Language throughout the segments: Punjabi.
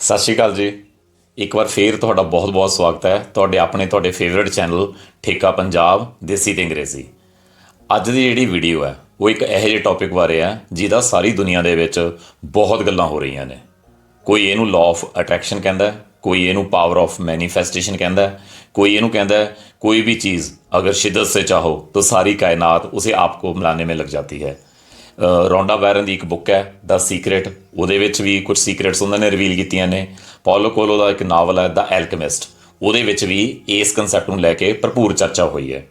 ਸਤਿ ਸ਼੍ਰੀ ਅਕਾਲ ਜੀ। ਇੱਕ ਵਾਰ ਫੇਰ ਤੁਹਾਡਾ ਬਹੁਤ-ਬਹੁਤ ਸਵਾਗਤ ਹੈ। ਤੁਹਾਡੇ ਆਪਣੇ ਤੁਹਾਡੇ ਫੇਵਰਿਟ ਚੈਨਲ ਠੇਕਾ ਪੰਜਾਬ, ਦੇਸੀ ਤੇ ਅੰਗਰੇਜ਼ੀ। ਅੱਜ ਦੀ ਜਿਹੜੀ ਵੀਡੀਓ ਹੈ, ਉਹ ਇੱਕ ਇਹੋ ਜਿਹੇ ਟੌਪਿਕ ਬਾਰੇ ਹੈ, ਜਿਹਦਾ ਸਾਰੀ ਦੁਨੀਆ ਦੇ ਵਿੱਚ ਬਹੁਤ ਗੱਲਾਂ ਹੋ ਰਹੀਆਂ ਨੇ। ਕੋਈ ਇਹਨੂੰ ਲਾਅ ਆਫ ਅਟਰੈਕਸ਼ਨ ਕਹਿੰਦਾ ਕੋਈ ਇਹਨੂੰ ਪਾਵਰ ਆਫ ਮੈਨੀਫੈਸਟੇਸ਼ਨ ਕਹਿੰਦਾ ਕੋਈ ਇਹਨੂੰ ਕਹਿੰਦਾ ਕੋਈ ਵੀ ਚੀਜ਼ ਅਗਰ ਸ਼ਿੱਦਤ ਸੇ ਚਾਹੋ, ਤਾਂ ਸਾਰੀ ਕਾਇਨਾਤ ਉਸੇ ਆਪ ਕੋ ਮਿਲਾਨੇ ਮੇ ਲੱਗ ਜਾਂਦੀ ਹੈ। ਰੌਂਡਾ ਬੈਰਨ ਦੀ ਇੱਕ ਬੁੱਕ ਹੈ ਦਾ ਸੀਕ੍ਰੇਟ ਉਹਦੇ ਵਿੱਚ ਵੀ ਕੁਝ ਸੀਕ੍ਰੇਟਸ ਉਹਨਾਂ ਨੇ ਰਿਵੀਲ ਕੀਤੀਆਂ ਨੇ। ਪੌਲੋ ਕੋਲੋ ਦਾ ਇੱਕ ਨਾਵਲ ਹੈ ਦਾ ਐਲਕਮਿਸਟ ਉਹਦੇ ਵਿੱਚ ਵੀ ਇਸ ਕਨਸੈਪਟ ਨੂੰ ਲੈ ਕੇ ਭਰਪੂਰ ਚਰਚਾ ਹੋਈ ਹੈ।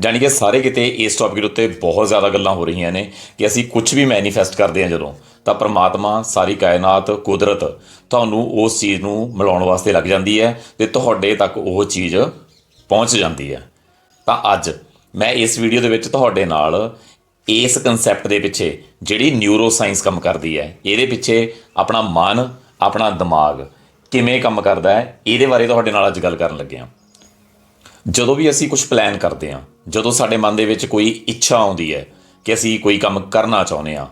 ਜਾਣੀ ਕਿ ਸਾਰੇ ਕਿਤੇ ਇਸ ਟੌਪਿਕ ਦੇ ਉੱਤੇ ਬਹੁਤ ਜ਼ਿਆਦਾ ਗੱਲਾਂ ਹੋ ਰਹੀਆਂ ਨੇ ਕਿ ਅਸੀਂ ਕੁਝ ਵੀ ਮੈਨੀਫੈਸਟ ਕਰਦੇ ਹਾਂ ਜਦੋਂ, ਤਾਂ ਪ੍ਰਮਾਤਮਾ, ਸਾਰੀ ਕਾਇਨਾਤ, ਕੁਦਰਤ ਤੁਹਾਨੂੰ ਉਸ ਚੀਜ਼ ਨੂੰ ਮਿਲਾਉਣ ਵਾਸਤੇ ਲੱਗ ਜਾਂਦੀ ਹੈ ਤੇ ਤੁਹਾਡੇ ਤੱਕ ਉਹ ਚੀਜ਼ ਪਹੁੰਚ ਜਾਂਦੀ ਹੈ। ਤਾਂ ਅੱਜ ਮੈਂ ਇਸ ਵੀਡੀਓ ਦੇ ਵਿੱਚ ਤੁਹਾਡੇ ਨਾਲ ਇਸ ਕਨਸੈਪਟ ਦੇ ਪਿੱਛੇ ਜਿਹੜੀ ਨਿਊਰੋ ਸਾਇੰਸ ਕੰਮ ਕਰਦੀ ਹੈ, ਇਹਦੇ ਪਿੱਛੇ ਆਪਣਾ ਮਨ, ਆਪਣਾ ਦਿਮਾਗ ਕਿਵੇਂ ਕੰਮ ਕਰਦਾ ਹੈ, ਇਹਦੇ ਬਾਰੇ ਤੁਹਾਡੇ ਨਾਲ ਅੱਜ ਗੱਲ ਕਰਨ ਲੱਗੇ ਹਾਂ। ਜਦੋਂ ਵੀ ਅਸੀਂ ਕੁਝ ਪਲਾਨ ਕਰਦੇ ਹਾਂ, ਜਦੋਂ ਸਾਡੇ ਮਨ ਦੇ ਵਿੱਚ ਕੋਈ ਇੱਛਾ ਆਉਂਦੀ ਹੈ ਕਿ ਅਸੀਂ ਕੋਈ ਕੰਮ ਕਰਨਾ ਚਾਹੁੰਦੇ ਹਾਂ,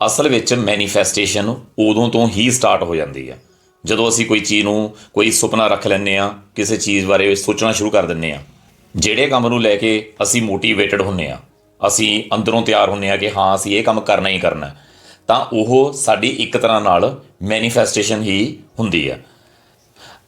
ਅਸਲ ਵਿੱਚ ਮੈਨੀਫੈਸਟੇਸ਼ਨ ਉਦੋਂ ਤੋਂ ਹੀ ਸਟਾਰਟ ਹੋ ਜਾਂਦੀ ਹੈ। ਜਦੋਂ ਅਸੀਂ ਕੋਈ ਚੀਜ਼ ਨੂੰ, ਕੋਈ ਸੁਪਨਾ ਰੱਖ ਲੈਂਦੇ ਹਾਂ, ਕਿਸੇ ਚੀਜ਼ ਬਾਰੇ ਸੋਚਣਾ ਸ਼ੁਰੂ ਕਰ ਦਿੰਦੇ ਹਾਂ, ਜਿਹੜੇ ਕੰਮ ਨੂੰ ਲੈ ਕੇ ਅਸੀਂ ਮੋਟੀਵੇਟਡ ਹੁੰਨੇ ਆ ਅਸੀਂ ਅੰਦਰੋਂ ਤਿਆਰ ਹੁੰਨੇ ਆ ਕਿ ਹਾਂ, ਅਸੀਂ ਇਹ ਕੰਮ ਕਰਨਾ ਹੀ ਕਰਨਾ ਤਾਂ ਉਹ ਸਾਡੀ ਇੱਕ ਤਰ੍ਹਾਂ ਨਾਲ ਮੈਨੀਫੈਸਟੇਸ਼ਨ ਹੀ ਹੁੰਦੀ ਹੈ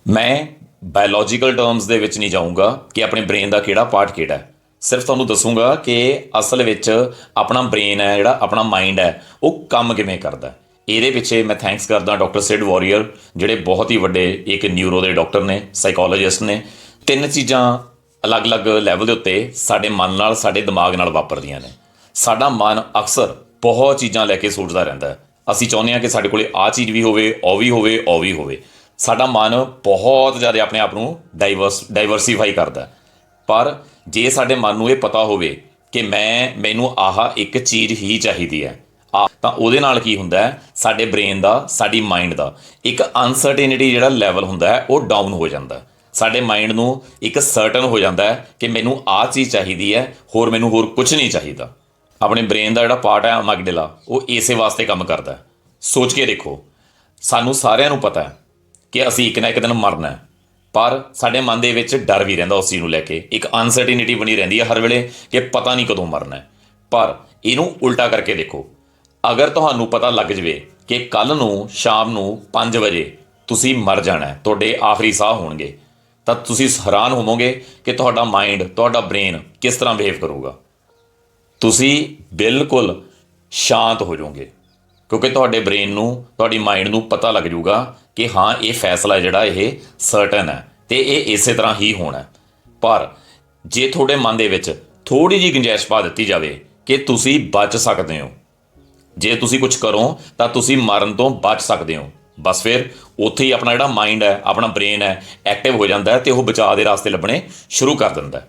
ਮੈਂ ਬਾਇਓਲੋਜੀਕਲ ਟਰਮਸ ਦੇ ਵਿੱਚ ਨਹੀਂ ਜਾਊਂਗਾ ਕਿ ਆਪਣੇ ਬ੍ਰੇਨ ਦਾ ਕਿਹੜਾ ਪਾਰਟ ਕਿਹੜਾ ਹੈ। ਸਿਰਫ ਤੁਹਾਨੂੰ ਦੱਸੂਗਾ ਕਿ ਅਸਲ ਵਿੱਚ ਆਪਣਾ ਬ੍ਰੇਨ ਹੈ, ਜਿਹੜਾ ਆਪਣਾ ਮਾਈਂਡ ਹੈ, ਉਹ ਕੰਮ ਕਿਵੇਂ ਕਰਦਾ ਇਹਦੇ ਪਿੱਛੇ ਮੈਂ ਥੈਂਕਸ ਕਰਦਾ ਡਾਕਟਰ ਸਿਡ ਵਾਰੀਅਰ ਜਿਹੜੇ ਬਹੁਤ ਹੀ ਵੱਡੇ ਇੱਕ ਨਿਊਰੋ ਦੇ ਡਾਕਟਰ ਨੇ ਸਾਈਕੋਲੋਜਿਸਟ ਨੇ। ਤਿੰਨ ਚੀਜ਼ਾਂ ਅਲੱਗ-ਅਲੱਗ ਲੈਵਲ ਦੇ ਉੱਤੇ ਸਾਡੇ ਮਨ ਨਾਲ, ਸਾਡੇ ਦਿਮਾਗ ਨਾਲ ਵਾਪਰਦੀਆਂ ਨੇ। ਸਾਡਾ ਮਨ ਅਕਸਰ ਬਹੁਤ ਚੀਜ਼ਾਂ ਲੈ ਕੇ ਸੋਚਦਾ ਰਹਿੰਦਾ ਹੈ। ਅਸੀਂ ਚਾਹੁੰਦੇ ਹਾਂ ਕਿ ਸਾਡੇ ਕੋਲੇ ਆ ਚੀਜ਼ ਵੀ ਹੋਵੇ, ਉਹ ਵੀ ਹੋਵੇ, ਉਹ ਵੀ ਹੋਵੇ। ਸਾਡਾ ਮਨ ਬਹੁਤ ਜ਼ਿਆਦਾ ਆਪਣੇ ਆਪ ਨੂੰ ਡਾਈਵਰਸ ਡਾਈਵਰਸੀਫਾਈ ਕਰਦਾ ਪਰ ਜੇ ਸਾਡੇ ਮਨ ਨੂੰ ਇਹ ਪਤਾ ਹੋਵੇ ਕਿ ਮੈਂ, ਮੈਨੂੰ ਆਹ ਇੱਕ ਚੀਜ਼ ਹੀ ਚਾਹੀਦੀ ਹੈ ਆ ਤਾਂ ਉਹਦੇ ਨਾਲ ਕੀ ਹੁੰਦਾ ਸਾਡੇ ਬ੍ਰੇਨ ਦਾ, ਸਾਡੀ ਮਾਈਂਡ ਦਾ ਇੱਕ ਅਨਸਰਟੇਨਿਟੀ ਜਿਹੜਾ ਲੈਵਲ ਹੁੰਦਾ ਹੈ, ਉਹ ਡਾਊਨ ਹੋ ਜਾਂਦਾ ਹੈ। ਸਾਡੇ ਮਾਈਂਡ ਨੂੰ ਇੱਕ ਸਰਟਨ ਹੋ ਜਾਂਦਾ ਹੈ ਕਿ ਮੈਨੂੰ ਆਹ ਚੀਜ਼ ਚਾਹੀਦੀ ਹੈ, ਹੋਰ ਮੈਨੂੰ ਹੋਰ ਕੁਝ ਨਹੀਂ ਚਾਹੀਦਾ। ਆਪਣੇ ਬ੍ਰੇਨ ਦਾ ਜਿਹੜਾ ਪਾਰਟ ਹੈ ਅਮਗਡਲਾ ਉਹ ਇਸੇ ਵਾਸਤੇ ਕੰਮ ਕਰਦਾ ਹੈ। ਸੋਚ ਕੇ ਦੇਖੋ, ਸਾਨੂੰ ਸਾਰਿਆਂ ਨੂੰ ਪਤਾ ਹੈ ਕਿ ਅਸੀਂ ਇੱਕ ਨਾ ਇੱਕ ਦਿਨ ਮਰਨਾ ਹੈ, ਪਰ ਸਾਡੇ ਮਨ ਦੇ ਵਿੱਚ ਡਰ ਵੀ ਰਹਿੰਦਾ ਉਸ ਚੀਜ਼ ਨੂੰ ਲੈ ਕੇ। ਇੱਕ ਅਨਸਰਟੇਨਿਟੀ ਬਣੀ ਰਹਿੰਦੀ ਹੈ ਹਰ ਵੇਲੇ ਕਿ ਪਤਾ ਨਹੀਂ ਕਦੋਂ ਮਰਨਾ ਹੈ। ਪਰ ਇਹਨੂੰ ਉਲਟਾ ਕਰਕੇ ਦੇਖੋ, ਅਗਰ ਤੁਹਾਨੂੰ ਪਤਾ ਲੱਗ ਜਵੇ ਕਿ ਕੱਲ ਨੂੰ, ਸ਼ਾਮ ਨੂੰ 5 ਵਜੇ ਤੁਸੀਂ ਮਰ ਜਾਣਾ ਹੈ, ਤੁਹਾਡੇ ਆਖਰੀ ਸਾਹ ਹੋਣਗੇ। ਤਾਂ ਤੁਸੀਂ ਹੈਰਾਨ ਹੋਵੋਗੇ ਕਿ ਤੁਹਾਡਾ ਮਾਈਂਡ ਤੁਹਾਡਾ ਬ੍ਰੇਨ ਕਿਸ ਤਰ੍ਹਾਂ ਬਿਹੇਵ ਕਰੂਗਾ। ਤੁਸੀਂ ਬਿਲਕੁਲ ਸ਼ਾਂਤ ਹੋ ਜਾਓਗੇ, ਕਿਉਂਕਿ ਤੁਹਾਡੇ ਬ੍ਰੇਨ ਨੂੰ, ਤੁਹਾਡੀ ਮਾਈਂਡ ਨੂੰ ਪਤਾ ਲੱਗ ਜਾਊਗਾ ਕਿ ਹਾਂ, ਇਹ ਫੈਸਲਾ ਜਿਹੜਾ ਇਹ ਸਰਟਨ ਹੈ ਤੇ ਇਹ ਇਸੇ ਤਰ੍ਹਾਂ ਹੀ ਹੋਣਾ ਪਰ ਜੇ ਤੁਹਾਡੇ ਮਨ ਦੇ ਵਿੱਚ ਥੋੜੀ ਜਿਹੀ ਗੁੰਜਾਇਸ਼ ਪਾ ਦਿੱਤੀ ਜਾਵੇ ਕਿ ਤੁਸੀਂ ਬਚ ਸਕਦੇ ਹੋ, ਜੇ ਤੁਸੀਂ ਕੁਝ ਕਰੋ, ਤਾਂ ਤੁਸੀਂ ਮਰਨ ਤੋਂ ਬਚ ਸਕਦੇ ਹੋ। ਬਸ ਫਿਰ ਉੱਥੇ ਹੀ ਆਪਣਾ ਜਿਹੜਾ ਮਾਈਂਡ ਹੈ, ਆਪਣਾ ਬ੍ਰੇਨ ਹੈ ਐਕਟਿਵ ਹੋ ਜਾਂਦਾ ਹੈ ਤੇ ਉਹ ਬਚਾਅ ਦੇ ਰਾਸਤੇ ਲੱਭਣੇ ਸ਼ੁਰੂ ਕਰ ਦਿੰਦਾ ਹੈ।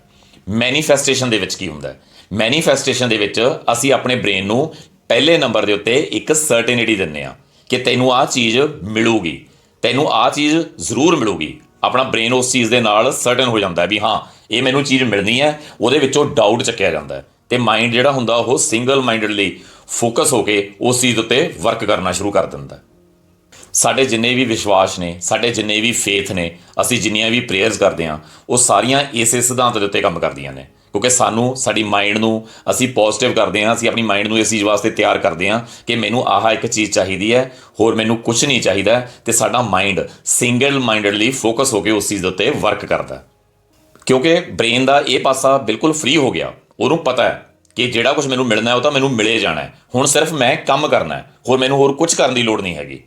ਮੈਨੀਫੈਸਟੇਸ਼ਨ ਦੇ ਵਿੱਚ ਕੀ ਹੁੰਦਾ ਹੈ? ਮੈਨੀਫੈਸਟੇਸ਼ਨ ਦੇ ਵਿੱਚ ਅਸੀਂ ਆਪਣੇ ਬ੍ਰੇਨ ਨੂੰ ਪਹਿਲੇ ਨੰਬਰ ਦੇ ਉੱਤੇ ਇੱਕ ਸਰਟੇਨਿਟੀ ਦਿੰਨੇ ਆ ਕਿ ਤੈਨੂੰ ਆਹ ਚੀਜ਼ ਮਿਲੂਗੀ, ਤੈਨੂੰ ਆਹ ਚੀਜ਼ ਜ਼ਰੂਰ ਮਿਲੂਗੀ। ਆਪਣਾ ਬ੍ਰੇਨ ਉਸ ਚੀਜ਼ ਦੇ ਨਾਲ ਸਰਟਨ ਹੋ ਜਾਂਦਾ ਵੀ ਹਾਂ, ਇਹ ਮੈਨੂੰ ਚੀਜ਼ ਮਿਲਣੀ ਹੈ, ਉਹਦੇ ਵਿੱਚੋਂ ਡਾਊਟ ਚੱਕਿਆ ਜਾਂਦਾ ਹੈ। ਤੇ ਮਾਈਂਡ ਜਿਹੜਾ ਹੁੰਦਾ ਉਹ ਸਿੰਗਲ ਮਾਈਂਡਡਲੀ ਫੋਕਸ ਹੋ ਕੇ ਉਸ ਚੀਜ਼ ਉੱਤੇ ਵਰਕ ਕਰਨਾ ਸ਼ੁਰੂ ਕਰ ਦਿੰਦਾ ਹੈ। ਸਾਡੇ ਜਿੰਨੇ ਵੀ ਵਿਸ਼ਵਾਸ ਨੇ, ਸਾਡੇ ਜਿੰਨੇ ਵੀ ਫੇਥ ਨੇ, ਅਸੀਂ ਜਿੰਨੀਆਂ ਵੀ ਪ੍ਰੇਅਰਸ ਕਰਦੇ ਹਾਂ, ਉਹ ਸਾਰੀਆਂ ਇਸੇ ਸਿਧਾਂਤ ਦੇ ਉੱਤੇ ਕੰਮ ਕਰਦੀਆਂ ਨੇ। ਕਿਉਂਕਿ ਸਾਨੂੰ, ਸਾਡੀ ਮਾਈਂਡ ਨੂੰ ਅਸੀਂ ਪੋਜ਼ਿਟਿਵ ਕਰਦੇ ਹਾਂ, ਅਸੀਂ ਆਪਣੀ ਮਾਈਂਡ ਨੂੰ ਇਸ ਚੀਜ਼ ਵਾਸਤੇ ਤਿਆਰ ਕਰਦੇ ਹਾਂ ਕਿ ਮੈਨੂੰ ਆਹ ਇੱਕ ਚੀਜ਼ ਚਾਹੀਦੀ ਹੈ, ਹੋਰ ਮੈਨੂੰ ਕੁਝ ਨਹੀਂ ਚਾਹੀਦਾ ਤੇ ਸਾਡਾ ਮਾਈਂਡ ਸਿੰਗਲ ਮਾਈਂਡਡਲੀ ਫੋਕਸ ਹੋ ਕੇ ਉਸ ਚੀਜ਼ ਦੇ ਉੱਤੇ ਵਰਕ ਕਰਦਾ ਕਿਉਂਕਿ ਬ੍ਰੇਨ ਦਾ ਇਹ ਪਾਸਾ ਬਿਲਕੁਲ ਫ੍ਰੀ ਹੋ ਗਿਆ। ਉਹਨੂੰ ਪਤਾ ਹੈ ਕਿ ਜਿਹੜਾ ਕੁਝ ਮੈਨੂੰ ਮਿਲਣਾ ਹੈ, ਉਹ ਤਾਂ ਮੈਨੂੰ ਮਿਲੇ ਜਾਣਾ ਹੈ। ਹੁਣ ਸਿਰਫ ਮੈਂ ਕੰਮ ਕਰਨਾ ਹੈ, ਹੋਰ ਮੈਨੂੰ ਹੋਰ ਕੁਝ ਕਰਨ ਦੀ ਲੋੜ ਨਹੀਂ ਹੈਗੀ।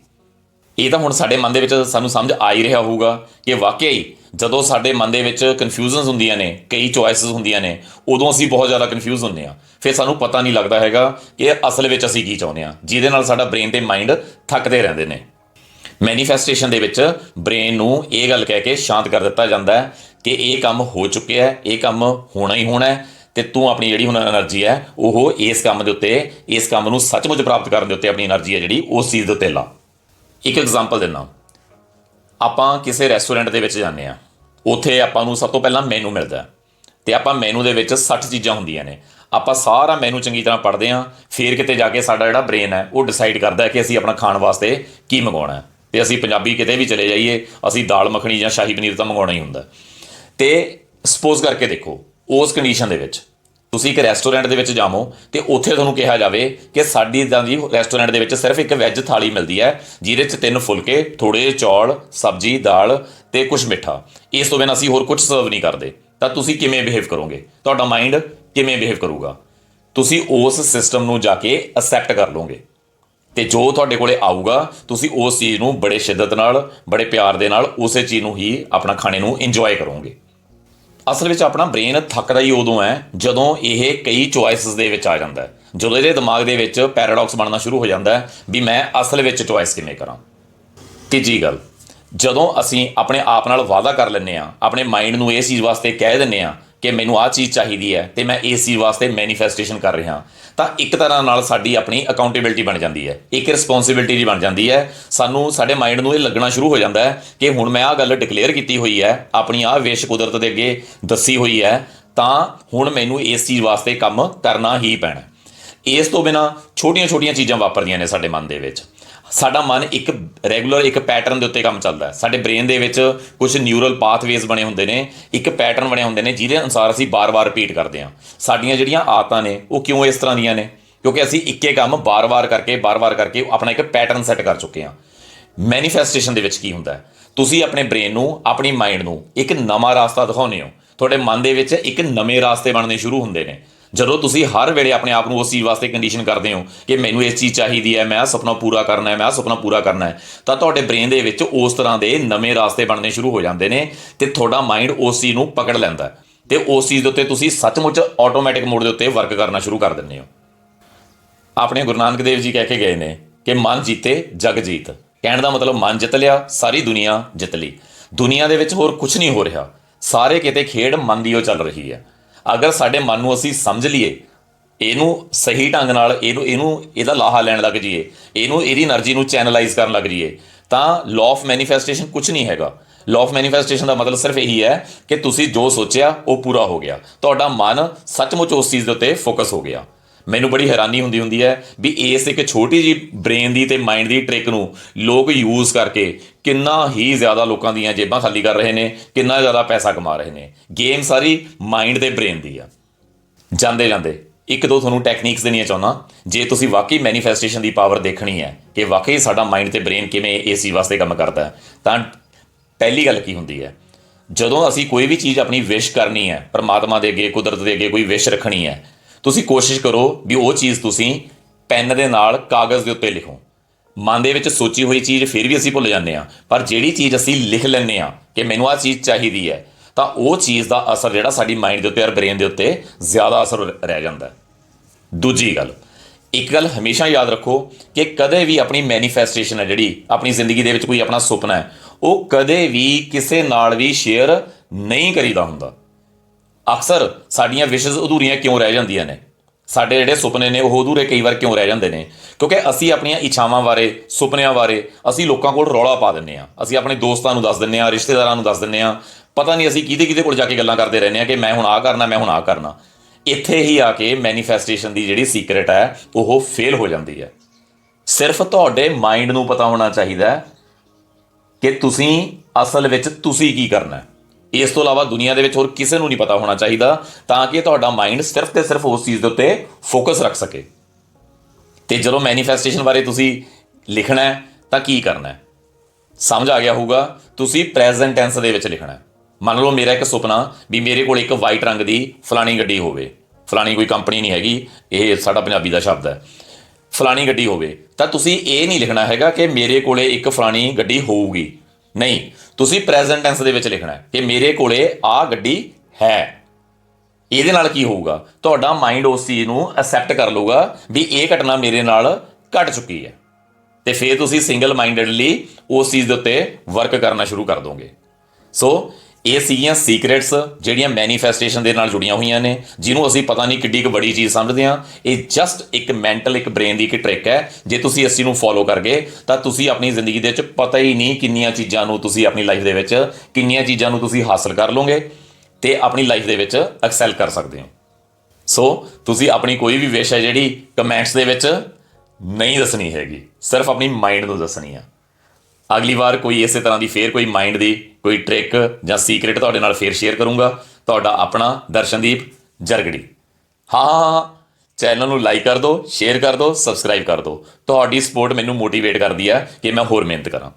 ਇਹ ਤਾਂ ਹੁਣ ਸਾਡੇ ਮਨ ਦੇ ਵਿੱਚ ਸਾਨੂੰ ਸਮਝ ਆ ਹੀ ਰਿਹਾ ਹੋਊਗਾ ਕਿ ਵਾਕਿਆ ਹੀ ਜਦੋਂ ਸਾਡੇ ਮਨ ਦੇ ਵਿੱਚ ਕਨਫਿਊਜ਼ਨਸ ਹੁੰਦੀਆਂ ਨੇ, ਕਈ ਚੁਆਇਸਸ ਹੁੰਦੀਆਂ ਨੇ, ਉਦੋਂ ਅਸੀਂ ਬਹੁਤ ਜ਼ਿਆਦਾ ਕਨਫਿਊਜ਼ ਹੁੰਨੇ ਆ ਫਿਰ ਸਾਨੂੰ ਪਤਾ ਨਹੀਂ ਲੱਗਦਾ ਹੈਗਾ ਕਿ ਅਸਲ ਵਿੱਚ ਅਸੀਂ ਕੀ ਚਾਹੁੰਦੇ ਆ ਜਿਹਦੇ ਨਾਲ ਸਾਡਾ ਬ੍ਰੇਨ ਤੇ ਮਾਈਂਡ ਥੱਕਦੇ ਰਹਿੰਦੇ ਨੇ। ਮੈਨੀਫੈਸਟੇਸ਼ਨ ਦੇ ਵਿੱਚ ਬ੍ਰੇਨ ਨੂੰ ਇਹ ਗੱਲ ਕਹਿ ਕੇ ਸ਼ਾਂਤ ਕਰ ਦਿੱਤਾ ਜਾਂਦਾ ਹੈ ਕਿ ਇਹ ਕੰਮ ਹੋ ਚੁੱਕਿਆ ਹੈ, ਇਹ ਕੰਮ ਹੋਣਾ ਹੀ ਹੋਣਾ ਹੈ ਤੇ ਤੂੰ ਆਪਣੀ ਜਿਹੜੀ ਹੁਣ એનર્ਜੀ ਹੈ, ਉਹ ਇਸ ਕੰਮ ਦੇ ਉੱਤੇ, ਇਸ ਕੰਮ ਨੂੰ ਸੱਚਮੁੱਚ ਪ੍ਰਾਪਤ ਕਰਨ ਦੇ ਉੱਤੇ ਆਪਣੀ એનર્ਜੀ ਹੈ ਜਿਹੜੀ ਉਸ ਚੀਜ਼ ਦੇ ਉੱਤੇ ਲਾ। ਇੱਕ ਐਗਜ਼ਾਮਪਲ ਦਿੰਦਾ ਆਪਾਂ ਕਿਸੇ ਰੈਸਟੋਰੈਂਟ ਦੇ ਵਿੱਚ ਜਾਂਦੇ ਆ ਉੱਥੇ ਆਪਾਂ ਨੂੰ ਸਭ ਤੋਂ ਪਹਿਲਾਂ ਮੈਨੂ ਮਿਲਦਾ ਹੈ। ਤੇ ਆਪਾਂ ਮੈਨੂ ਦੇ ਵਿੱਚ 60 ਚੀਜ਼ਾਂ ਹੁੰਦੀਆਂ ਨੇ। ਆਪਾਂ ਸਾਰਾ ਮੈਨੂ ਚੰਗੀ ਤਰ੍ਹਾਂ ਪੜ੍ਹਦੇ ਆ ਫਿਰ ਕਿਤੇ ਜਾ ਕੇ ਸਾਡਾ ਜਿਹੜਾ ਬ੍ਰੇਨ ਹੈ, ਉਹ ਡਿਸਾਈਡ ਕਰਦਾ ਹੈ ਕਿ ਅਸੀਂ ਆਪਣਾ ਖਾਣ ਵਾਸਤੇ ਕੀ ਮੰਗਵਾਉਣਾ ਹੈ। ਤੇ ਅਸੀਂ ਪੰਜਾਬੀ ਕਿਤੇ ਵੀ ਚਲੇ ਜਾਈਏ, ਅਸੀਂ ਦਾਲ ਮੱਖਣੀ ਜਾਂ ਸ਼ਾਹੀ ਪਨੀਰ ਤਾਂ ਮੰਗਾਉਣਾ ਹੀ ਹੁੰਦਾ। ਤੇ ਸਪੋਜ਼ ਕਰਕੇ ਦੇਖੋ, ਉਸ ਕੰਡੀਸ਼ਨ ਦੇ ਵਿੱਚ ਤੁਸੀਂ ਇੱਕ ਰੈਸਟੋਰੈਂਟ ਦੇ ਵਿੱਚ ਜਾਵੋ ਤੇ ਉੱਥੇ ਤੁਹਾਨੂੰ ਕਿਹਾ ਜਾਵੇ ਕਿ ਸਾਡੀ ਇਦਾਂ ਦੀ ਰੈਸਟੋਰੈਂਟ ਦੇ ਵਿੱਚ ਸਿਰਫ ਇੱਕ ਵੈਜ ਥਾਲੀ ਮਿਲਦੀ ਹੈ, ਜਿਹਦੇ 'ਚ ਤਿੰਨ ਫੁਲਕੇ ਥੋੜੇ ਚੌਲ, ਸਬਜ਼ੀ, ਦਾਲ ਤੇ ਕੁਝ ਮਿੱਠਾ। ਇਸ ਤੋਂ ਬਿਨਾਂ ਅਸੀਂ ਹੋਰ ਕੁਝ ਸਰਵ ਨਹੀਂ ਕਰਦੇ। ਤਾਂ ਤੁਸੀਂ ਕਿਵੇਂ ਬਿਹੇਵ ਕਰੋਗੇ? ਤੁਹਾਡਾ ਮਾਈਂਡ ਕਿਵੇਂ ਬਿਹੇਵ ਕਰੂਗਾ? ਤੁਸੀਂ ਉਸ ਸਿਸਟਮ ਨੂੰ ਜਾ ਕੇ ਅਸੈਪਟ ਕਰ ਲਓਗੇ। ਤੇ ਜੋ ਤੁਹਾਡੇ ਕੋਲੇ ਆਊਗਾ, ਤੁਸੀਂ ਉਸ ਚੀਜ਼ ਨੂੰ ਬੜੇ ਸ਼ਿੱਦਤ ਨਾਲ, ਬੜੇ ਪਿਆਰ ਦੇ ਨਾਲ, ਉਸੇ ਚੀਜ਼ ਨੂੰ ਹੀ, ਆਪਣਾ ਖਾਣੇ ਨੂੰ ਇੰਜੋਏ ਕਰੋਗੇ। ਅਸਲ ਵਿੱਚ ਆਪਣਾ ਬ੍ਰੇਨ ਥੱਕਦਾ ਹੀ ਉਦੋਂ ਹੈ, ਜਦੋਂ ਇਹ ਕਈ ਚੁਆਇਸਸ ਦੇ ਵਿੱਚ ਆ ਜਾਂਦਾ ਹੈ। ਜਦੋਂ ਇਹਦੇ ਦਿਮਾਗ ਦੇ ਵਿੱਚ ਪੈਰਾਡਾਕਸ ਬਣਨਾ ਸ਼ੁਰੂ ਹੋ ਜਾਂਦਾ ਹੈ ਵੀ ਮੈਂ ਅਸਲ ਵਿੱਚ ਚੁਆਇਸ ਕਿਵੇਂ ਕਰਾਂ। ਤੀਜੀ ਗੱਲ, ਜਦੋਂ ਅਸੀਂ ਆਪਣੇ ਆਪ ਨਾਲ ਵਾਅਦਾ ਕਰ ਲੈਂਦੇ ਆ ਆਪਣੇ ਮਾਈਂਡ ਨੂੰ ਇਸ ਚੀਜ਼ ਵਾਸਤੇ ਕਹਿ ਦਿੰਦੇ ਆ ਕਿ ਮੈਨੂੰ ਆਹ ਚੀਜ਼ ਚਾਹੀਦੀ ਹੈ ਤੇ ਮੈਂ ਇਸ ਚੀਜ਼ ਵਾਸਤੇ ਮੈਨੀਫੈਸਟੇਸ਼ਨ ਕਰ ਰਿਹਾ। ਤਾਂ ਇੱਕ ਤਰ੍ਹਾਂ ਨਾਲ ਸਾਡੀ ਆਪਣੀ ਅਕਾਊਂਟੇਬਿਲਟੀ ਬਣ ਜਾਂਦੀ ਹੈ। ਇੱਕ ਰਿਸਪੌਂਸਿਬਿਲਟੀ ਜੀ ਬਣ ਜਾਂਦੀ ਹੈ। ਸਾਨੂੰ ਸਾਡੇ ਮਾਈਂਡ ਨੂੰ ਇਹ ਲੱਗਣਾ ਸ਼ੁਰੂ ਹੋ ਜਾਂਦਾ ਹੈ ਕਿ ਹੁਣ ਮੈਂ ਆਹ ਗੱਲ ਡਿਕਲੇਅਰ ਕੀਤੀ ਹੋਈ ਹੈ, ਆਪਣੀ ਆਹ ਵਿਸ਼ ਕੁਦਰਤ ਦੇ ਅੱਗੇ ਦੱਸੀ ਹੋਈ ਹੈ, ਤਾਂ ਹੁਣ ਮੈਨੂੰ ਇਸ ਚੀਜ਼ ਵਾਸਤੇ ਕੰਮ ਕਰਨਾ ਹੀ ਪੈਣਾ। ਇਸ ਤੋਂ ਬਿਨਾ ਛੋਟੀਆਂ-ਛੋਟੀਆਂ ਚੀਜ਼ਾਂ ਵਾਪਰਦੀਆਂ ਨੇ ਸਾਡੇ ਮਨ ਦੇ ਵਿੱਚ। ਸਾਡਾ ਮਨ ਇੱਕ ਰੈਗੂਲਰ ਇੱਕ ਪੈਟਰਨ ਦੇ ਉੱਤੇ ਕੰਮ ਚੱਲਦਾ ਹੈ। ਸਾਡੇ ਬ੍ਰੇਨ ਦੇ ਵਿੱਚ ਕੁਝ ਨਿਊਰਲ ਪਾਥਵੇਜ਼ ਬਣੇ ਹੁੰਦੇ ਨੇ, ਇੱਕ ਪੈਟਰਨ ਬਣੇ ਹੁੰਦੇ ਨੇ, ਜਿਹਦੇ ਅਨੁਸਾਰ ਅਸੀਂ ਬਾਰ-ਬਾਰ ਰਿਪੀਟ ਕਰਦੇ ਹਾਂ। ਸਾਡੀਆਂ ਜਿਹੜੀਆਂ ਆਦਤਾਂ ਨੇ, ਉਹ ਕਿਉਂ ਇਸ ਤਰ੍ਹਾਂ ਦੀਆਂ ਨੇ? ਕਿਉਂਕਿ ਅਸੀਂ ਇੱਕੇ ਕੰਮ ਬਾਰ-ਬਾਰ ਕਰਕੇ ਬਾਰ-ਬਾਰ ਕਰਕੇ ਆਪਣਾ ਇੱਕ ਪੈਟਰਨ ਸੈੱਟ ਕਰ ਚੁੱਕੇ ਹਾਂ। ਮੈਨੀਫੈਸਟੇਸ਼ਨ ਦੇ ਵਿੱਚ ਕੀ ਹੁੰਦਾ ਹੈ? ਤੁਸੀਂ ਆਪਣੇ ਬ੍ਰੇਨ ਨੂੰ, ਆਪਣੀ ਮਾਈਂਡ ਨੂੰ ਇੱਕ ਨਵਾਂ ਰਾਸਤਾ ਦਿਖਾਉਂਦੇ ਹੋ। ਤੁਹਾਡੇ ਮਨ ਦੇ ਵਿੱਚ ਇੱਕ ਨਵੇਂ ਰਾਸਤੇ ਬਣਨੇ ਸ਼ੁਰੂ ਹੁੰਦੇ ਨੇ। ਜਦੋਂ ਤੁਸੀਂ ਹਰ ਵੇਲੇ ਆਪਣੇ ਆਪ ਨੂੰ ਉਸ ਚੀਜ਼ ਵਾਸਤੇ ਕੰਡੀਸ਼ਨ ਕਰਦੇ ਹੋ ਕਿ ਮੈਨੂੰ ਇਸ ਚੀਜ਼ ਚਾਹੀਦੀ ਹੈ, ਮੈਂ ਆਹ ਸੁਪਨਾ ਪੂਰਾ ਕਰਨਾ ਹੈ, ਮੈਂ ਆਹ ਸੁਪਨਾ ਪੂਰਾ ਕਰਨਾ ਹੈ, ਤਾਂ ਤੁਹਾਡੇ ਬ੍ਰੇਨ ਦੇ ਵਿੱਚ ਉਸ ਤਰ੍ਹਾਂ ਦੇ ਨਵੇਂ ਰਾਸਤੇ ਬਣਨੇ ਸ਼ੁਰੂ ਹੋ ਜਾਂਦੇ ਨੇ ਤੇ ਤੁਹਾਡਾ ਮਾਈਂਡ ਉਸ ਚੀਜ਼ ਨੂੰ ਪਕੜ ਲੈਂਦਾ ਹੈ ਤੇ ਉਸ ਚੀਜ਼ ਦੇ ਉੱਤੇ ਤੁਸੀਂ ਸੱਚਮੁੱਚ ਆਟੋਮੈਟਿਕ ਮੋਡ ਦੇ ਉੱਤੇ ਵਰਕ ਕਰਨਾ ਸ਼ੁਰੂ ਕਰ ਦਿੰਦੇ ਹੋ। ਆਪਣੇ ਗੁਰੂ ਨਾਨਕ ਦੇਵ ਜੀ ਕਹਿ ਕੇ ਗਏ ਨੇ ਕਿ ਮਨ ਜੀਤੇ, ਜਗ ਜੀਤ। ਕਹਿਣ ਦਾ ਮਤਲਬ ਮਨ ਜਿੱਤ ਲਿਆ, ਸਾਰੀ ਦੁਨੀਆ ਜਿੱਤ ਲਈ। ਦੁਨੀਆ ਦੇ ਵਿੱਚ ਹੋਰ ਕੁਝ ਨਹੀਂ ਹੋ ਰਿਹਾ। ਸਾਰੇ ਕਿਤੇ ਖੇਡ ਮਨ ਦੀ ਉਹ ਚੱਲ ਰਹੀ ਹੈ। ਅਗਰ ਸਾਡੇ ਮਨ ਨੂੰ ਅਸੀਂ ਸਮਝ ਲਈਏ, ਇਹਨੂੰ ਸਹੀ ਢੰਗ ਨਾਲ ਇਹਨੂੰ ਇਹਨੂੰ ਇਹਦਾ ਲਾਹਾ ਲੈਣ ਲੱਗ ਜਾਈਏ, ਇਹਨੂੰ ਇਹਦੀ એનર્ਜੀ ਨੂੰ ਚੈਨਲਾਈਜ਼ ਕਰਨ ਲੱਗ ਜਾਈਏ, ਤਾਂ ਲਾਅ ਆਫ ਮੈਨੀਫੈਸਟੇਸ਼ਨ ਕੁਝ ਨਹੀਂ ਹੈਗਾ। ਲਾਅ ਆਫ ਮੈਨੀਫੈਸਟੇਸ਼ਨ ਦਾ ਮਤਲਬ ਸਿਰਫ ਇਹੀ ਹੈ ਕਿ ਤੁਸੀਂ ਜੋ ਸੋਚਿਆ ਉਹ ਪੂਰਾ ਹੋ ਗਿਆ। ਤੁਹਾਡਾ ਮਨ ਸੱਚਮੁੱਚ ਉਸ ਚੀਜ਼ ਦੇ ਉੱਤੇ ਫੋਕਸ ਹੋ ਗਿਆ। ਮੈਨੂੰ ਬੜੀ ਹੈਰਾਨੀ ਹੁੰਦੀ ਹੁੰਦੀ ਹੈ ਵੀ ਇਸ ਇੱਕ ਛੋਟੀ ਜੀ ਬ੍ਰੇਨ ਦੀ ਤੇ ਮਾਈਂਡ ਦੀ ਟ੍ਰਿਕ ਨੂੰ ਲੋਕ ਯੂਜ਼ ਕਰਕੇ ਕਿੰਨਾ ਹੀ ਜ਼ਿਆਦਾ ਲੋਕਾਂ ਦੀਆਂ ਜੇਬਾਂ ਖਾਲੀ ਕਰ ਰਹੇ ਨੇ, ਕਿੰਨਾ ਜ਼ਿਆਦਾ ਪੈਸਾ ਕਮਾ ਰਹੇ ਨੇ। ਗੇਮ ਸਾਰੀ ਮਾਈਂਡ ਤੇ ਬ੍ਰੇਨ ਦੀ ਆ। ਜਾਂਦੇ ਜਾਂਦੇ, ਇੱਕ ਦੋ ਤੁਹਾਨੂੰ ਟੈਕਨੀਕਸ ਦੇਣੀਆਂ ਚਾਹੁੰਦਾ, ਜੇ ਤੁਸੀਂ ਵਾਕਈ ਮੈਨੀਫੈਸਟੇਸ਼ਨ ਦੀ ਪਾਵਰ ਦੇਖਣੀ ਹੈ ਕਿ ਵਾਕਈ ਸਾਡਾ ਮਾਈਂਡ ਤੇ ਬ੍ਰੇਨ ਕਿਵੇਂ ਏਸੀ ਵਾਸਤੇ ਕੰਮ ਕਰਦਾ ਤਾਂ ਪਹਿਲੀ ਗੱਲ ਕੀ ਹੁੰਦੀ ਹੈ? ਜਦੋਂ ਅਸੀਂ ਕੋਈ ਵੀ ਚੀਜ਼ ਆਪਣੀ ਵਿਸ਼ ਕਰਨੀ ਹੈ, ਪਰਮਾਤਮਾ ਦੇ ਅੱਗੇ, ਕੁਦਰਤ ਦੇ ਅੱਗੇ ਕੋਈ ਵਿਸ਼ ਰੱਖਣੀ ਹੈ ਤੁਸੀਂ ਕੋਸ਼ਿਸ਼ ਕਰੋ ਵੀ ਉਹ ਚੀਜ਼ ਤੁਸੀਂ ਪੈਨ ਦੇ ਨਾਲ ਕਾਗਜ਼ ਦੇ ਉੱਤੇ ਲਿਖੋ। ਮਨ ਦੇ ਵਿੱਚ ਸੋਚੀ ਹੋਈ ਚੀਜ਼ ਫਿਰ ਵੀ ਅਸੀਂ ਭੁੱਲ ਜਾਂਦੇ ਹਾਂ। ਪਰ ਜਿਹੜੀ ਚੀਜ਼ ਅਸੀਂ ਲਿਖ ਲੈਂਦੇ ਹਾਂ ਕਿ ਮੈਨੂੰ ਆਹ ਚੀਜ਼ ਚਾਹੀਦੀ ਹੈ, ਤਾਂ ਉਹ ਚੀਜ਼ ਦਾ ਅਸਰ ਜਿਹੜਾ ਸਾਡੀ ਮਾਈਂਡ ਦੇ ਉੱਤੇ ਔਰ ਬ੍ਰੇਨ ਦੇ ਉੱਤੇ ਜ਼ਿਆਦਾ ਅਸਰ ਰਹਿ ਜਾਂਦਾ ਦੂਜੀ ਗੱਲ, ਇੱਕ ਗੱਲ ਹਮੇਸ਼ਾ ਯਾਦ ਰੱਖੋ ਕਿ ਕਦੇ ਵੀ ਆਪਣੀ ਮੈਨੀਫੈਸਟੇਸ਼ਨ ਹੈ ਜਿਹੜੀ, ਆਪਣੀ ਜ਼ਿੰਦਗੀ ਦੇ ਵਿੱਚ ਕੋਈ ਆਪਣਾ ਸੁਪਨਾ ਹੈ, ਉਹ ਕਦੇ ਵੀ ਕਿਸੇ ਨਾਲ ਵੀ ਸ਼ੇਅਰ ਨਹੀਂ ਕਰੀਦਾ ਹੁੰਦਾ। ਅਕਸਰ ਸਾਡੀਆਂ ਵਿਸ਼ੇਸ ਅਧੂਰੀਆਂ ਕਿਉਂ ਰਹਿ ਜਾਂਦੀਆਂ ਨੇ? ਸਾਡੇ ਜਿਹੜੇ ਸੁਪਨੇ ਨੇ, ਉਹ ਅਧੂਰੇ ਕਈ ਵਾਰ ਕਿਉਂ ਰਹਿ ਜਾਂਦੇ ਨੇ? ਕਿਉਂਕਿ ਅਸੀਂ ਆਪਣੀਆਂ ਇੱਛਾਵਾਂ ਬਾਰੇ, ਸੁਪਨਿਆਂ ਬਾਰੇ ਅਸੀਂ ਲੋਕਾਂ ਕੋਲ ਰੌਲਾ ਪਾ ਦਿੰਨੇ ਆ ਅਸੀਂ ਆਪਣੇ ਦੋਸਤਾਂ ਨੂੰ ਦੱਸ ਦਿੰਨੇ ਆ ਰਿਸ਼ਤੇਦਾਰਾਂ ਨੂੰ ਦੱਸ ਦਿੰਨੇ ਆ ਪਤਾ ਨਹੀਂ ਅਸੀਂ ਕਿਹਦੇ ਕਿਹਦੇ ਕੋਲ ਜਾ ਕੇ ਗੱਲਾਂ ਕਰਦੇ ਰਹਿੰਦੇ ਆ ਕਿ ਮੈਂ ਹੁਣ ਆਹ ਕਰਨਾ, ਮੈਂ ਹੁਣ ਆਹ ਕਰਨਾ। ਇੱਥੇ ਹੀ ਆ ਕੇ ਮੈਨੀਫੈਸਟੇਸ਼ਨ ਦੀ ਜਿਹੜੀ ਸੀਕ੍ਰੇਟ ਹੈ, ਉਹ ਫੇਲ ਹੋ ਜਾਂਦੀ ਹੈ। ਸਿਰਫ ਤੁਹਾਡੇ ਮਾਈਂਡ ਨੂੰ ਪਤਾ ਹੋਣਾ ਚਾਹੀਦਾ ਕਿ ਤੁਸੀਂ ਅਸਲ ਵਿੱਚ ਤੁਸੀਂ ਕੀ ਕਰਨਾ ਹੈ। ਇਸ ਤੋਂ ਇਲਾਵਾ ਦੁਨੀਆ ਦੇ ਵਿੱਚ ਹੋਰ ਕਿਸੇ ਨੂੰ ਨਹੀਂ ਪਤਾ ਹੋਣਾ ਚਾਹੀਦਾ ਤਾਂ ਕਿ ਤੁਹਾਡਾ ਮਾਈਂਡ ਸਿਰਫ ਤੇ ਸਿਰਫ ਉਸ ਚੀਜ਼ ਦੇ ਉੱਤੇ ਫੋਕਸ ਰੱਖ ਸਕੇ। ਤੇ ਜਦੋਂ ਮੈਨੀਫੈਸਟੇਸ਼ਨ ਬਾਰੇ ਤੁਸੀਂ ਲਿਖਣਾ ਹੈ, ਤਾਂ ਕੀ ਕਰਨਾ ਹੈ? ਸਮਝ ਆ ਗਿਆ ਹੋਊਗਾ, ਤੁਸੀਂ ਪ੍ਰੈਜ਼ੈਂਟ ਟੈਂਸ ਦੇ ਵਿੱਚ ਲਿਖਣਾ ਹੈ। ਮੰਨ ਲਓ ਮੇਰਾ ਇੱਕ ਸੁਪਨਾ ਵੀ ਮੇਰੇ ਕੋਲ ਇੱਕ ਵਾਈਟ ਰੰਗ ਦੀ ਫਲਾਣੀ ਗੱਡੀ ਹੋਵੇ। ਫਲਾਣੀ ਕੋਈ ਕੰਪਨੀ ਨਹੀਂ ਹੈਗੀ, ਇਹ ਸਾਡਾ ਪੰਜਾਬੀ ਦਾ ਸ਼ਬਦ ਹੈ। ਫਲਾਣੀ ਗੱਡੀ ਹੋਵੇ, ਤਾਂ ਤੁਸੀਂ ਇਹ ਨਹੀਂ ਲਿਖਣਾ ਹੈਗਾ ਕਿ ਮੇਰੇ ਕੋਲੇ ਇੱਕ ਫਲਾਣੀ ਗੱਡੀ ਹੋਊਗੀ। ਨਹੀਂ, ਤੁਸੀਂ ਪ੍ਰੈਜ਼ੈਂਟ ਟੈਂਸ ਦੇ ਵਿੱਚ ਲਿਖਣਾ ਹੈ ਕਿ ਮੇਰੇ ਕੋਲੇ ਆ ਗੱਡੀ ਹੈ। ਇਹਦੇ ਨਾਲ ਕੀ ਹੋਊਗਾ? ਤੁਹਾਡਾ ਮਾਈਂਡ ਉਸ ਚੀਜ਼ ਨੂੰ ਅਸੈਪਟ ਕਰ ਲਊਗਾ ਵੀ ਇਹ ਘਟਨਾ ਮੇਰੇ ਨਾਲ ਘਟ ਚੁੱਕੀ ਹੈ। ਤੇ ਫਿਰ ਤੁਸੀਂ ਸਿੰਗਲ ਮਾਈਂਡਡਲੀ ਉਸ ਚੀਜ਼ ਦੇ ਉੱਤੇ ਵਰਕ ਕਰਨਾ ਸ਼ੁਰੂ ਕਰ ਦੋਗੇ। ਸੋ ਇਹ ਸੀਗੀਆਂ ਸੀਕ੍ਰੇਟਸ ਜਿਹੜੀਆਂ ਮੈਨੀਫੈਸਟੇਸ਼ਨ ਦੇ ਨਾਲ ਜੁੜੀਆਂ ਹੋਈਆਂ ਨੇ, ਜਿਹਨੂੰ ਅਸੀਂ ਪਤਾ ਨਹੀਂ ਕਿੱਡੀ ਕੁ ਬੜੀ ਚੀਜ਼ ਸਮਝਦੇ ਹਾਂ। ਇਹ ਜਸਟ ਇੱਕ ਮੈਂਟਲ ਇੱਕ ਬ੍ਰੇਨ ਦੀ ਇੱਕ ਟ੍ਰਿਕ ਹੈ। ਜੇ ਤੁਸੀਂ ਇਸ ਚੀਜ਼ ਨੂੰ ਫੋਲੋ ਕਰਗੇ, ਤਾਂ ਤੁਸੀਂ ਆਪਣੀ ਜ਼ਿੰਦਗੀ ਦੇ ਵਿੱਚ ਪਤਾ ਹੀ ਨਹੀਂ ਕਿੰਨੀਆਂ ਚੀਜ਼ਾਂ ਨੂੰ ਤੁਸੀਂ ਆਪਣੀ ਲਾਈਫ ਦੇ ਵਿੱਚ, ਕਿੰਨੀਆਂ ਚੀਜ਼ਾਂ ਨੂੰ ਤੁਸੀਂ ਹਾਸਲ ਕਰ ਲਓਗੇ ਤੇ ਆਪਣੀ ਲਾਈਫ ਦੇ ਵਿੱਚ ਐਕਸੈਲ ਕਰ ਸਕਦੇ ਹੋ। ਸੋ ਤੁਸੀਂ ਆਪਣੀ ਕੋਈ ਵੀ ਵਿਸ਼ ਹੈ ਜਿਹੜੀ ਕਮੈਂਟਸ ਦੇ ਵਿੱਚ ਨਹੀਂ ਦੱਸਣੀ ਹੈਗੀ। ਸਿਰਫ ਆਪਣੀ ਮਾਈਂਡ ਨੂੰ ਦੱਸਣੀ ਆ। ਅਗਲੀ ਵਾਰ ਕੋਈ ਇਸੇ ਤਰ੍ਹਾਂ ਦੀ ਫੇਰ ਕੋਈ ਮਾਈਂਡ ਦੀ ਕੋਈ ਟ੍ਰਿਕ ਜਾਂ ਸੀਕ੍ਰੀਟ ਤੁਹਾਡੇ ਨਾਲ ਫੇਰ ਸ਼ੇਅਰ ਕਰੂੰਗਾ। ਤੁਹਾਡਾ ਆਪਣਾ ਦਰਸ਼ਨਦੀਪ ਜਰਗੜੀ। ਹਾਂ ਹਾਂ ਚੈਨਲ ਨੂੰ ਲਾਈਕ ਕਰ ਦਿਓ ਸ਼ੇਅਰ ਕਰ ਦਿਓ ਸਬਸਕ੍ਰਾਈਬ ਕਰ ਦਿਓ ਤੁਹਾਡੀ ਸਪੋਰਟ ਮੈਨੂੰ ਮੋਟੀਵੇਟ ਕਰਦੀ ਹੈ ਕਿ ਮੈਂ ਹੋਰ ਮਿਹਨਤ ਕਰਾਂ।